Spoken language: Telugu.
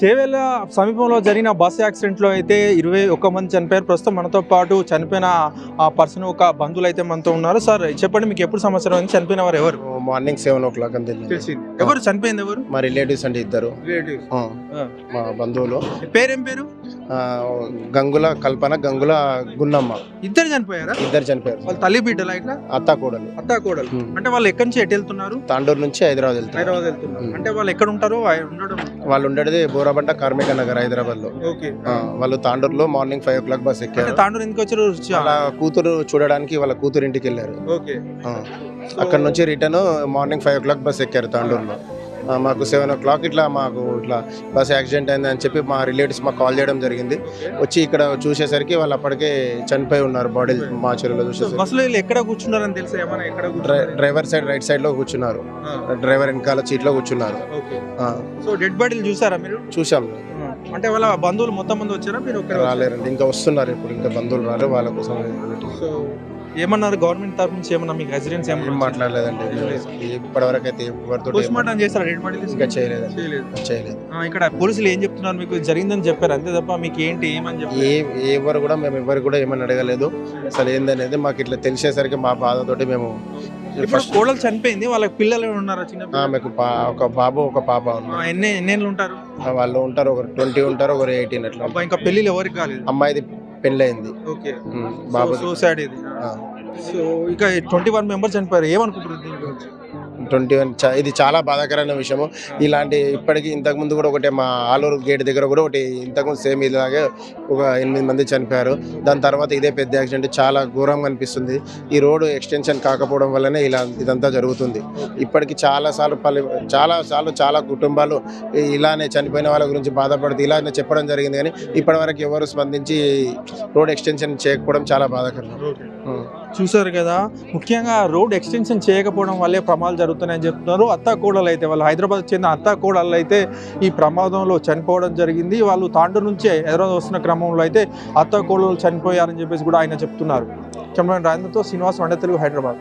చేవేళ్ళ సమీపంలో జరిగిన బస్ యాక్సిడెంట్లో అయితే ఇరవై ఒక్క మంది చనిపోయారు. ప్రస్తుతం మనతో పాటు చనిపోయిన ఆ పర్సన్ ఒక బంధువులు అయితే మనతో ఉన్నారు. సార్ చెప్పండి మీకు ఎప్పుడు సంవత్సరం అయింది చనిపోయిన వారు ఎవరు? మార్నింగ్ సెవెన్ ఓ క్లాక్ అని తెలిసింది. ఎవరు చనిపోయింది ఎవరు? మా రిలేటివ్స్ అంటే ఇద్దరు. మా బంధువులు. పేరేం పేరు? గంగుల కల్పన గంగుల గున్నమ్మ. ఇద్దరు చనిపోయారా? ఇద్దరు చనిపోయారు. వాళ్ళ తల్లి బిడ్డలా ఇట్లా? అత్త కోడలు. అత్తా కోడలు. అంటే వాళ్ళు ఎక్కడి నుంచి ఎటు వెళ్తున్నారు? తాండూరు నుంచి హైదరాబాద్ వెళ్తారు హైదరాబాద్ వెళ్తున్నారు. అంటే వాళ్ళు ఎక్కడ ఉంటారో వాళ్ళు ఉండేది బోరాబంట కార్మిక నగర్ హైదరాబాద్లో వాళ్ళు తాండూరులో morning five o'clock bus ఎక్కారు. తాండూరు ఎందుకు వచ్చారు? వాళ్ళ కూతురు చూడడానికి వాళ్ళ కూతురు ఇంటికి వెళ్ళారు. అక్కడ నుంచి return morning five o'clock bus ఎక్కారు తాండూరులో. మాకు సెవెన్ ఓ క్లాక్ ఇట్లా మాకు ఇట్లా బస్ యాక్సిడెంట్ అయింది అని చెప్పి మా రిలేటివ్స్ మాకు కాల్ చేయడం జరిగింది. వచ్చి ఇక్కడ చూసేసరికి వాళ్ళు అప్పటికే చనిపోయి ఉన్నారు బాడీ మా చెరువులో చూసేసరికి. బస్సులో ఎక్కడ కూర్చున్నారని తెలుసా ఏమైనా ఎక్కడ డ్రైవర్ సైడ్ రైట్ సైడ్లో కూర్చున్నారు. డ్రైవర్ వెనకాల సీట్లో కూర్చున్నారు. సో డెడ్ బాడీలు చూసారా మీరు? చూసాం. అంటే వాళ్ళ బంధువులు మొత్తం మంది వచ్చారా? మీరు? రాలేరండి. ఇంకా వస్తున్నారు ఇప్పుడు. ఇంకా బంధువులు రారు. వాళ్ళ కోసం ఏమన్నారు గవర్నమెంట్ తరఫు నుంచి ఏమన్నా మీకు రెసిడెన్స్ ఏం ఏమన్నా మాట్లాడలేదండి. ఇప్పటి వరకు అయితే ఎవరితో పోస్ట్ మార్టం చేస్తారా డెడ్ బాడీలు ఇంకా చేయలేదు. చేయలేదు. ఇక్కడ పోలీసులు ఏం చెప్తున్నారు? మీకు జరిగిందని చెప్పారు. అంతే తప్ప మీకు ఏంటి ఏమని చెప్పారు ఏ ఎవరు కూడా మేము ఎవరు కూడా ఏమని అడగలేదు. అసలు ఏందనేది మాకు ఇట్లా తెలిసేసరికి మా బాధతోటి మేము కోడలు చనిపోయింది. వాళ్ళకి పిల్లలు ఉన్నారా చిన్న? ఆమెకు పా- ఒక బాబు ఒక పాప ఉన్నారు. ఎన్ని ఎన్నేళ్ళు ఉంటారు? వాళ్ళు ఉంటారు ఒకరు ట్వంటీ ఉంటారు ఒకరు ఎయిటీన్ అట్లా ఇంకా పెళ్ళిళ్ళు ఎవరికి కాలేదు. అమ్మాయిది పెళ్ళయింది. ఓకే. బాబు సూసైడ్ ఇది. సో ఇక ట్వంటీ వన్ మెంబర్స్ చనిపోయారు. ఏమనుకుంటున్నారు దీని గురించి? ట్వంటీ వన్ ఇది చాలా బాధాకరమైన విషయము. ఇలాంటి ఇప్పటికీ ఇంతకు ముందు కూడా ఒకటి మా ఆలూరు గేట్ దగ్గర కూడా ఒకటి ఇంతకుముందు సేమ్ ఇలాగే ఒక ఎనిమిది మంది చనిపోయారు. దాని తర్వాత ఇదే పెద్ద యాక్సిడెంట్ చాలా ఘోరంగా అనిపిస్తుంది. ఈ రోడ్డు ఎక్స్టెన్షన్ కాకపోవడం వల్లనే ఇలా ఇదంతా జరుగుతుంది. ఇప్పటికి చాలా సార్లు పలు చాలా సార్లు చాలా కుటుంబాలు ఇలానే చనిపోయిన వాళ్ళ గురించి బాధపడుతూ ఇలానే చెప్పడం జరిగింది కానీ ఇప్పటివరకు ఎవరు స్పందించి రోడ్ ఎక్స్టెన్షన్ చేయకపోవడం చాలా బాధాకరం. చూసారు కదా. ముఖ్యంగా రోడ్ ఎక్స్టెన్షన్ చేయకపోవడం వల్లే ప్రమాదాలు జరుగుతున్నాయని చెప్తున్నారు. అత్తా కోడలు అయితే వాళ్ళు హైదరాబాద్ చెందిన అత్తా కోడళ్ళు అయితే ఈ ప్రమాదంలో చనిపోవడం జరిగింది. వాళ్ళు తాండూరు నుంచే హైదరాబాద్ వస్తున్న క్రమంలో అయితే అత్తా కోడలు చనిపోయారని చెప్పేసి కూడా ఆయన చెప్తున్నారు. కెమెరా రాజేంద్రతో శ్రీనివాస్ వండ తెలుగు హైదరాబాద్.